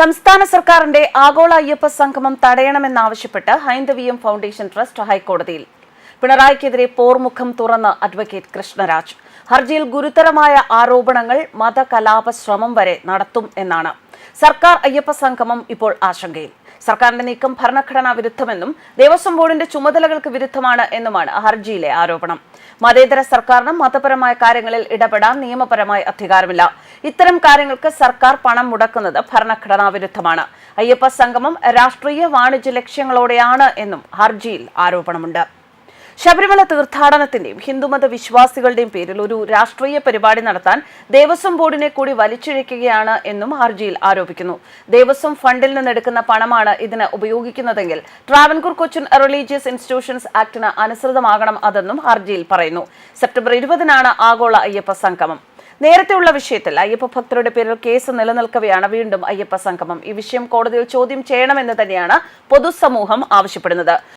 സംസ്ഥാന സർക്കാരിന്റെ ആഗോള അയ്യപ്പ സംഗമം തടയണമെന്നാവശ്യപ്പെട്ട് ഹൈന്ദവീയം ഫൗണ്ടേഷൻ ട്രസ്റ്റ് ഹൈക്കോടതിയിൽ പിണറായിക്കെതിരെ പോർമുഖം തുറന്ന് അഡ്വക്കേറ്റ് കൃഷ്ണരാജ്. ഹർജിയിൽ ഗുരുതരമായ ആരോപണങ്ങൾ മതകലാപ ശ്രമം വരെ നടത്തും എന്നാണ് സർക്കാർ അയ്യപ്പ സംഗമം ഇപ്പോൾ ആശങ്കയിൽ. സർക്കാരിന്റെ നീക്കം ഭരണഘടനാ വിരുദ്ധമെന്നും ദേവസ്വം ബോർഡിന്റെ ചുമതലകൾക്ക് വിരുദ്ധമാണ് എന്നുമാണ് ഹർജിയിലെ ആരോപണം. മതേതര സർക്കാരിന് മതപരമായ കാര്യങ്ങളിൽ ഇടപെടാൻ നിയമപരമായി അധികാരമില്ല. ഇത്തരം കാര്യങ്ങൾക്ക് സർക്കാർ പണം മുടക്കുന്നത് ഭരണഘടനാ വിരുദ്ധമാണ്. അയ്യപ്പ സംഗമം രാഷ്ട്രീയ വാണിജ്യ ലക്ഷ്യങ്ങളോടെയാണ് എന്നും ഹർജിയിൽ ആരോപണമുണ്ട്. ശബരിമല തീർത്ഥാടനത്തിന്റെയും ഹിന്ദുമത വിശ്വാസികളുടെയും പേരിൽ ഒരു രാഷ്ട്രീയ പരിപാടി നടത്താൻ ദേവസ്വം ബോർഡിനെ കൂടി വലിച്ചിഴയ്ക്കുകയാണ് എന്നും ഹർജിയിൽ ആരോപിക്കുന്നു. ദേവസ്വം ഫണ്ടിൽ നിന്നെടുക്കുന്ന പണമാണ് ഇതിന് ഉപയോഗിക്കുന്നതെങ്കിൽ ട്രാവൻകൂർ കൊച്ചിൻ റിലീജിയസ് ഇൻസ്റ്റിറ്റ്യൂഷൻസ് ആക്ടിന് അനുസൃതമാകണം അതെന്നും ഹർജിയിൽ പറയുന്നു. സെപ്റ്റംബർ ഇരുപതിനാണ് ആഗോള അയ്യപ്പ സംഗമം. നേരത്തെയുള്ള വിഷയത്തിൽ അയ്യപ്പ ഭക്തരുടെ പേരിൽ കേസ് നിലനിൽക്കവെയാണ് വീണ്ടും അയ്യപ്പ സംഗമം. ഈ വിഷയം കോടതിയിൽ ചോദ്യം ചെയ്യണമെന്ന് തന്നെയാണ് പൊതുസമൂഹം ആവശ്യപ്പെടുന്നത്.